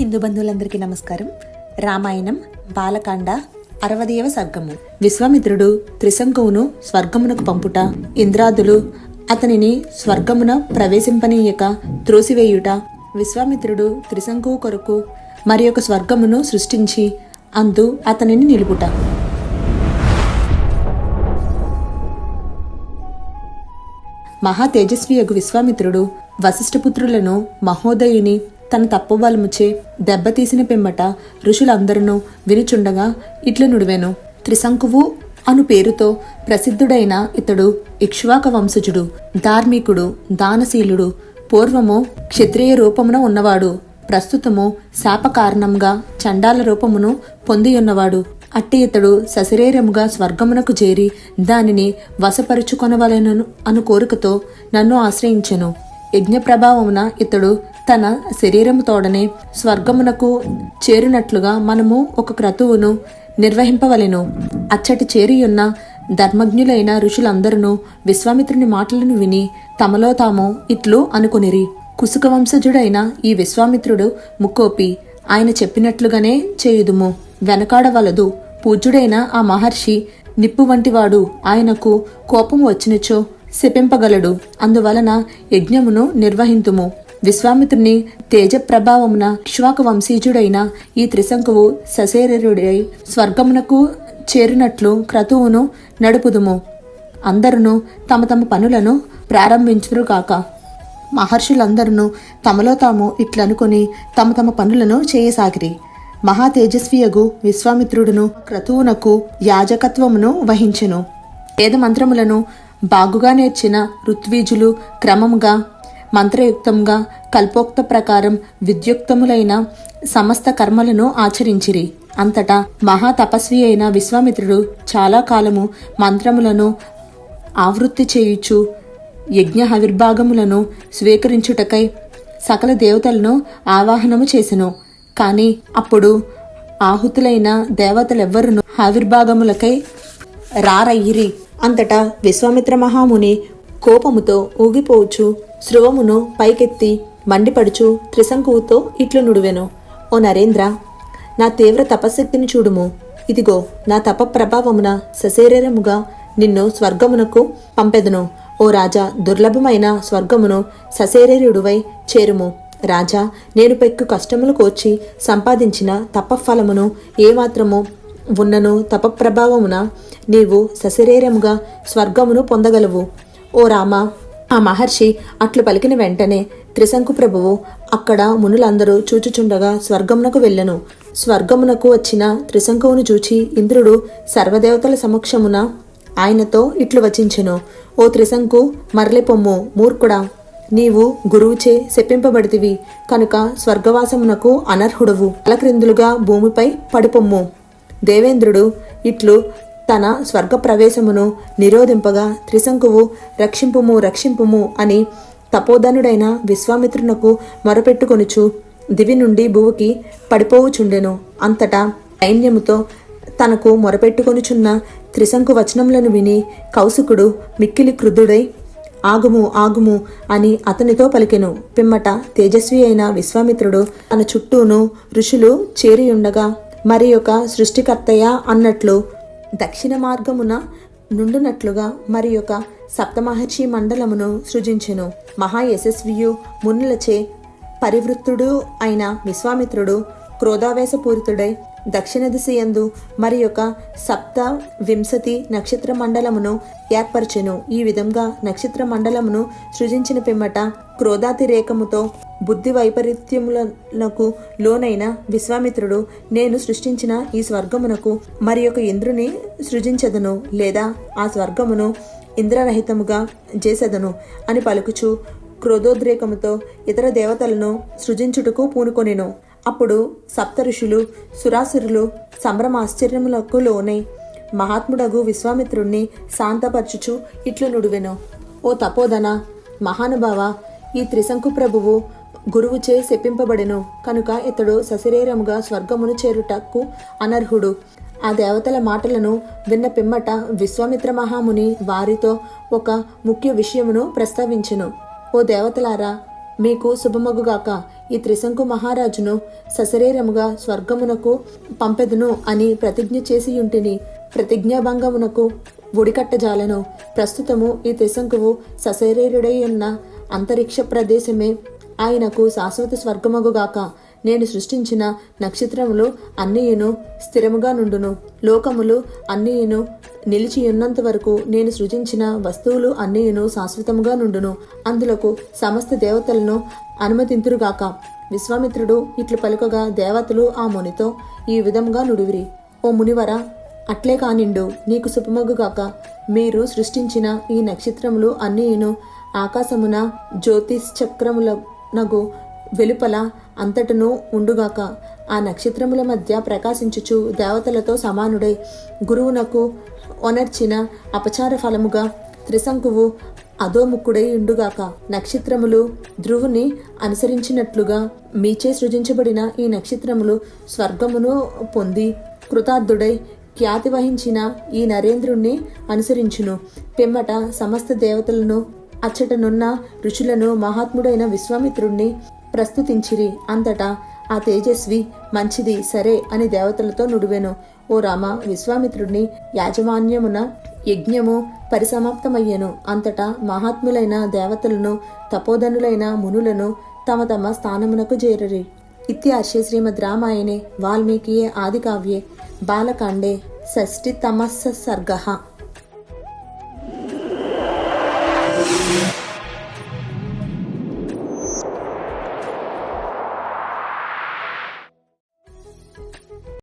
హిందూ బంధువులందరికీ నమస్కారం. రామాయణం బాలకాండ అరవదేవ సర్గము. విశ్వామిత్రుడు త్రిశంకువును స్వర్గమునకు పంపుట ఇంద్రాదులు అతనిని స్వర్గమున ప్రవేశింపనీయక త్రోసివేయుట విశ్వామిత్రుడు త్రిశంకువు కొరకు మరి ఒక స్వర్గమును సృష్టించి అందు అతనిని నిలుపుట. మహా తేజస్వియగు విశ్వామిత్రుడు వశిష్ఠపుత్రులను మహోదయుని తన తప్పుబలముచే దెబ్బతీసిన పిమ్మట ఋషులందరూ వినుచుండగా ఇట్లు నుడివెను. త్రిశంకువు అను పేరుతో ప్రసిద్ధుడైన ఇతడు ఇక్ష్వాక వంశజుడు ధార్మికుడు దానశీలుడు పూర్వము క్షత్రియ రూపమున ఉన్నవాడు ప్రస్తుతము శాప కారణంగా చండాల రూపమును పొందియున్నవాడు. అట్టి ఇతడు సశరీరముగా స్వర్గమునకు చేరి దానిని వశపరుచుకొనవలెనను అను కోరికతో నన్ను ఆశ్రయించెను. యజ్ఞ ప్రభావమున ఇతడు తన శరీరము తోడనే స్వర్గమునకు చేరినట్లుగా మనము ఒక క్రతువును నిర్వహింపవలెను. అచ్చటి చేరియున్న ధర్మజ్ఞులైన ఋషులందరూ విశ్వామిత్రుని మాటలను విని తమలో తాము ఇట్లు అనుకొనిరి. కుసుక వంశజుడైన ఈ విశ్వామిత్రుడు ముక్కోపి ఆయన చెప్పినట్లుగానే చేయుదుము. వెనకాడవలదు. పూజ్యుడైన ఆ మహర్షి నిప్పు వంటివాడు ఆయనకు కోపం వచ్చినచో శపింపగలడు. అందువలన యజ్ఞమును నిర్వహింతుము. విశ్వామిత్రుని తేజ ప్రభావమున ఇక్ష్వాకు వంశీజుడైన ఈ త్రిశంకువు సశరీరుడై స్వర్గమునకు చేరినట్లు క్రతువును నడుపుదుము. అందరును తమ తమ పనులను ప్రారంభించురుగాక మహర్షులందరూ తమలో తాము ఇట్లనుకొని తమ తమ పనులను చేయసాగిరి. మహా తేజస్వియగు విశ్వామిత్రుడును క్రతువునకు యాజకత్వమును వహించెను. వేద మంత్రములను బాగుగా నేర్చిన ఋత్వీజులు క్రమముగా మంత్రయుక్తంగా కల్పోక్త ప్రకారం విద్యుక్తములైన సమస్త కర్మలను ఆచరించిరి. అంతటా మహాతపస్వి అయిన విశ్వామిత్రుడు చాలా కాలము మంత్రములను ఆవృత్తి చేయుచు యజ్ఞ ఆవిర్భాగములను స్వీకరించుటకై సకల దేవతలను ఆవాహనము చేసెను. కాని అప్పుడు ఆహుతులైన దేవతలెవ్వరును ఆవిర్భాగములకై రారయ్యిరి. అంతటా విశ్వామిత్ర మహాముని కోపముతో ఊగిపోవచ్చు స్రువమును పైకెత్తి మండిపడుచు త్రిశంకువుతో ఇట్లు నుడివెను. ఓ నరేంద్ర నా తీవ్ర తపశక్తిని చూడుము. ఇదిగో నా తప ప్రభావమున సశరీరముగా నిన్ను స్వర్గమునకు పంపెదను. ఓ రాజా దుర్లభమైన స్వర్గమును సశరీరుడువై చేరుము. రాజా నేను పెక్కు కష్టములు కోర్చి సంపాదించిన తపఫలమును ఏమాత్రము ఉన్నను తపప్రభావమున నీవు సశరీరముగా స్వర్గమును పొందగలవు. ఓ రామ ఆ మహర్షి అట్లు పలికిన వెంటనే త్రిశంకు ప్రభువు అక్కడ మునులందరూ చూచుచుండగా స్వర్గమునకు వెళ్ళెను. స్వర్గమునకు వచ్చిన త్రిశంకువును చూచి ఇంద్రుడు సర్వదేవతల సమక్షమున ఆయనతో ఇట్లు వచించెను. ఓ త్రిశంకు మరలిపొమ్ము మూర్ఖుడా నీవు గురువుచే శప్పింపబడితివి కనుక స్వర్గవాసమునకు అనర్హుడవు. అలక్రిందులుగా భూమిపై పడిపొమ్ము. దేవేంద్రుడు ఇట్లు తన స్వర్గ ప్రవేశమును నిరోధింపగా త్రిశంకువు రక్షింపుము రక్షింపుము అని తపోధనుడైన విశ్వామిత్రునకు మొరపెట్టుకొనుచు దివి నుండి భువుకి పడిపోవుచుండెను. అంతటా సైన్యముతో తనకు మొరపెట్టుకొనుచున్న త్రిశంకు వచనములను విని కౌసుకుడు మిక్కిలి క్రుద్ధుడై ఆగుము ఆగుము అని అతనితో పలికెను. పిమ్మట తేజస్వి అయిన విశ్వామిత్రుడు తన చుట్టూను ఋషులు చేరియుండగా మరి ఒక సృష్టికర్తయ్య అన్నట్లు దక్షిణ మార్గమున నుండునట్లుగా మరి యొక్క సప్తమహర్షి మండలమును సృజించెను. మహా యశస్వియు మునులచే పరివృత్తుడు అయిన విశ్వామిత్రుడు క్రోధావేశపూరితుడై దక్షిణ దిశయందు మరి యొక్క సప్త వింశతి నక్షత్ర మండలమును ఏర్పరచెను. ఈ విధంగా నక్షత్ర మండలమును సృజించిన పిమ్మట క్రోధాతిరేకముతో బుద్ధి వైపరీత్యములకు లోనైన విశ్వామిత్రుడు నేను సృష్టించిన ఈ స్వర్గమునకు మరి యొక్క ఇంద్రుని సృజించదను లేదా ఆ స్వర్గమును ఇంద్రరహితముగా చేసెదను అని పలుకుచు క్రోధోద్రేకముతో ఇతర దేవతలను సృజించుటకు పూనుకొనెను. అప్పుడు సప్త ఋషులు సురాసురులు సంభ్రమాశ్చర్యములకు లోనై మహాత్ముడగు విశ్వామిత్రుణ్ణి శాంతపరచుచు ఇట్లు నుడివెను. ఓ తపోధన మహానుభావ ఈ త్రిశంకు ప్రభువు గురువుచే శప్పింపబడెను కనుక ఇతడు సశరీరముగా స్వర్గమును చేరుటకు అనర్హుడు. ఆ దేవతల మాటలను విన్న పిమ్మట విశ్వామిత్ర మహాముని వారితో ఒక ముఖ్య విషయమును ప్రస్తావించెను. ఓ దేవతలారా మీకు శుభమగుగాక. ఈ త్రిశంకు మహారాజును సశరీరముగా స్వర్గమునకు పంపెదును అని ప్రతిజ్ఞ చేసి ఉంటిని ప్రతిజ్ఞాభంగమునకు ఒడికట్టజాలను. ప్రస్తుతము ఈ త్రిశంకువు సశరీరుడై ఉన్న అంతరిక్ష ప్రదేశమే. ఆయనకు శాశ్వత స్వర్గమగుగాక నేను సృష్టించిన నక్షత్రములు అన్నీయును స్థిరముగా నుండును. లోకములు అన్నీయును నిలిచి ఉన్నంత వరకు నేను సృజించిన వస్తువులు అన్నీయును శాశ్వతముగా నుండును. అందులకు సమస్త దేవతలను అనుమతింతురుగాక. విశ్వామిత్రుడు ఇట్లు పలుకగా దేవతలు ఆ మునితో ఈ విధముగా నుడివిరి. ఓ మునివర అట్లే కానిండు నీకు శుభమగుగాక. మీరు సృష్టించిన ఈ నక్షత్రములు అన్నీయును ఆకాశమున జ్యోతిష్ నగు వెలుపల అంతటను ఉండుగాక. ఆ నక్షత్రముల మధ్య ప్రకాశించుచు దేవతలతో సమానుడై గురువునకు ఒనర్చిన అపచార ఫలముగా త్రిశంకువు అధోముఖుడై ఉండుగాక నక్షత్రములు ధ్రువుని అనుసరించినట్లుగా మీచే సృజించబడిన ఈ నక్షత్రములు స్వర్గమును పొంది కృతార్థుడై ఖ్యాతి వహించిన ఈ నరేంద్రుణ్ణి అనుసరించును. పిమ్మట సమస్త దేవతలను అచ్చటనున్న ఋషులను మహాత్ముడైన విశ్వామిత్రుణ్ణి ప్రస్తుతించిరి. అంతటా ఆ తేజస్వి మంచిది సరే అని దేవతలతో నుడివెను. ఓ రామ విశ్వామిత్రుడిని యాజమాన్యమున యజ్ఞము పరిసమాప్తమయ్యెను. అంతటా మహాత్ములైన దేవతలను తపోధనులైన మునులను తమ తమ స్థానమునకు చేరరి. ఇత్యార్షే శ్రీమద్ రామాయణే వాల్మీకియే ఆదికావ్యే బాలకాండే షష్ఠితమస్స సర్గ.